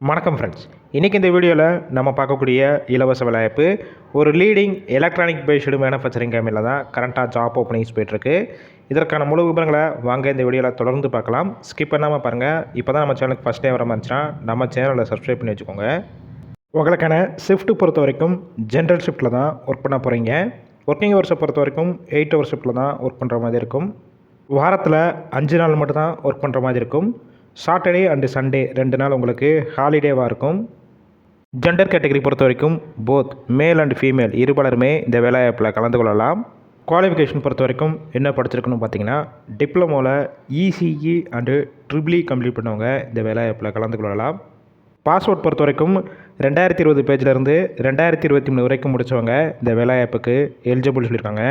வணக்கம் ஃப்ரெண்ட்ஸ் இன்றைக்கி இந்த வீடியோவில் நம்ம பார்க்கக்கூடிய இலவச வேலைவாய்ப்பு ஒரு லீடிங் எலக்ட்ரானிக் பேஸ்டு மேனுஃபேக்சரிங் கம்பெனியில் தான் கரண்ட்டாக ஜாப் ஓப்பனிங்ஸ் போயிட்டுருக்கு. இதற்கான முழு விவரங்களை வாங்க இந்த வீடியோவில் தொடர்ந்து பார்க்கலாம். ஸ்கிப் பண்ணாமல் பாருங்கள் இப்போ தான் நம்ம சேனலுக்கு ஃபஸ்ட் டே வர மாதிரிச்சுன்னா நம்ம சேனலை சப்ஸ்கிரைப் பண்ணி வச்சுக்கோங்க. உங்களுக்கான ஷிஃப்ட் பொறுத்த வரைக்கும் ஜென்ரல் ஷிஃப்ட்டில் தான் ஒர்க் பண்ண போகிறீங்க ஒர்க்கிங் ஹவர்ஸை பொறுத்த வரைக்கும் எயிட் ஹவர் ஷிஃப்ட்டில் தான் ஒர்க் பண்ணுற மாதிரி இருக்கும். வாரத்தில் அஞ்சு நாள் மட்டும் தான் ஒர்க் பண்ணுற மாதிரி இருக்கும். சாட்டர்டே அண்டு சண்டே ரெண்டு நாள் உங்களுக்கு ஹாலிடேவாக இருக்கும். ஜெண்டர் கேட்டகரி பொறுத்த வரைக்கும் போத் மேல் அண்ட் ஃபீமேல் இருபலருமே இந்த வேலைவாய்ப்பில் கலந்து கொள்ளலாம். குவாலிஃபிகேஷன் பொறுத்த வரைக்கும் என்ன படிச்சிருக்கணும் பார்த்தீங்கன்னா டிப்ளமோவில் ECE and triple E complete பண்ணவங்க இந்த வேலைவாய்ப்பில் கலந்து கொள்ளலாம். பாஸ்போர்ட் பொறுத்த வரைக்கும் ரெண்டாயிரத்தி இருபது பேஜ்லேருந்து ரெண்டாயிரத்தி இருபத்தி மூணு வரைக்கும் முடித்தவங்க இந்த வேலைவாய்ப்புக்கு எலிஜிபிள் சொல்லியிருக்காங்க.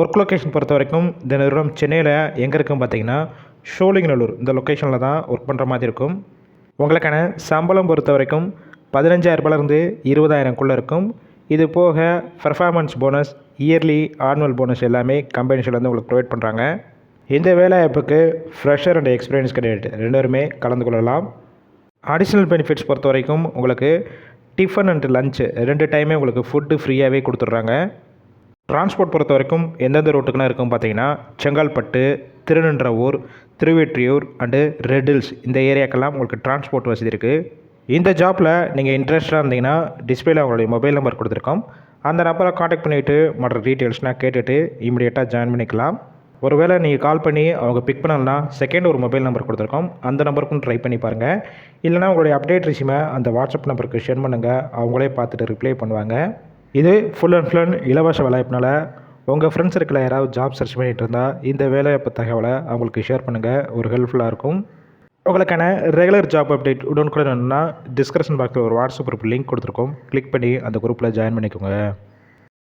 ஒர்க் லொக்கேஷன் பொறுத்த வரைக்கும் இந்த நிறுவனம் சென்னையில் எங்கே இருக்குன்னு பார்த்தீங்கன்னா ஷோலிங்கநல்லூர் இந்த லொக்கேஷனில் தான் ஒர்க் பண்ணுற மாதிரி இருக்கும். உங்களுக்கான சம்பளம் பொறுத்த வரைக்கும் பதினஞ்சாயிரரூபாலேருந்து இருபதாயிரம்குள்ளே இருக்கும். இது போக performance bonus yearly annual bonus எல்லாமே கம்பெனிஸ்லேருந்து உங்களுக்கு ப்ரொவைட் பண்ணுறாங்க இந்த வேலைவாய்ப்புக்கு ஃப்ரெஷர் அண்ட் எக்ஸ்பீரியன்ஸ் கேண்டிடேட் ரெண்டு கலந்து கொள்ளலாம். அடிஷ்னல் பெனிஃபிட்ஸ் பொறுத்த வரைக்கும் உங்களுக்கு டிஃபன் அண்ட் லஞ்சு ரெண்டு டைமே உங்களுக்கு ஃபுட்டு ஃப்ரீயாகவே கொடுத்துட்றாங்க. டிரான்ஸ்போர்ட் பொறுத்த வரைக்கும் எந்தெந்த ரூட்டுக்குலாம் இருக்கும் பார்த்தீங்கன்னா செங்கல்பட்டு திருநின்றவூர் திருவெற்றியூர் அண்டு ரெடில்ஸ் இந்த ஏரியாக்கெல்லாம் உங்களுக்கு டிரான்ஸ்போர்ட் வசதி இருக்குது இந்த ஜாப்பில் நீங்கள் இன்ட்ரெஸ்டாக இருந்தீங்கன்னா டிஸ்பிளேல அவங்களுடைய மொபைல் நம்பர் கொடுத்துருக்கோம். அந்த நம்பரை காண்டாக்ட் பண்ணிவிட்டு மற்ற டீட்டெயில்ஸ்னால் கேட்டுட்டு இமீடியட்டாக ஜாயின் பண்ணிக்கலாம். ஒருவேளை நீங்கள் கால் பண்ணி அவங்க பிக் பண்ணலன்னா செகண்ட் ஒரு மொபைல் நம்பர் கொடுத்துருக்கோம். அந்த நம்பருக்கும் ட்ரை பண்ணி பாருங்கள் இல்லைனா உங்களுடைய அப்டேட் ரிசியூமை அந்த வாட்ஸ்அப் நம்பருக்கு ஷேர் பண்ணுங்கள் அவங்களே பார்த்துட்டு ரிப்ளை பண்ணுவாங்க. இது ஃபுல் அண்ட் ஃபுல் இலவச வேலைவாய்ப்புனால உங்கள் ஃப்ரெண்ட்ஸ் இருக்கிற யாராவது ஜாப் சர்ச் பண்ணிகிட்டு இருந்தால் இந்த வேலைவாய்ப்பு தகவலை அவங்களுக்கு ஷேர் பண்ணுங்கள் ஒரு ஹெல்ப்ஃபுல்லாக இருக்கும். உங்களுக்கான ரெகுலர் ஜாப் அப்டேட் உடனுக்குடன் வேணும்னா டிஸ்கிரிப்ஷன் பாக்ஸில் ஒரு வாட்ஸ்அப் குரூப் லிங்க் கொடுத்துருக்கோம். கிளிக் பண்ணி அந்த குரூப்பில் ஜாயின் பண்ணிக்கோங்க.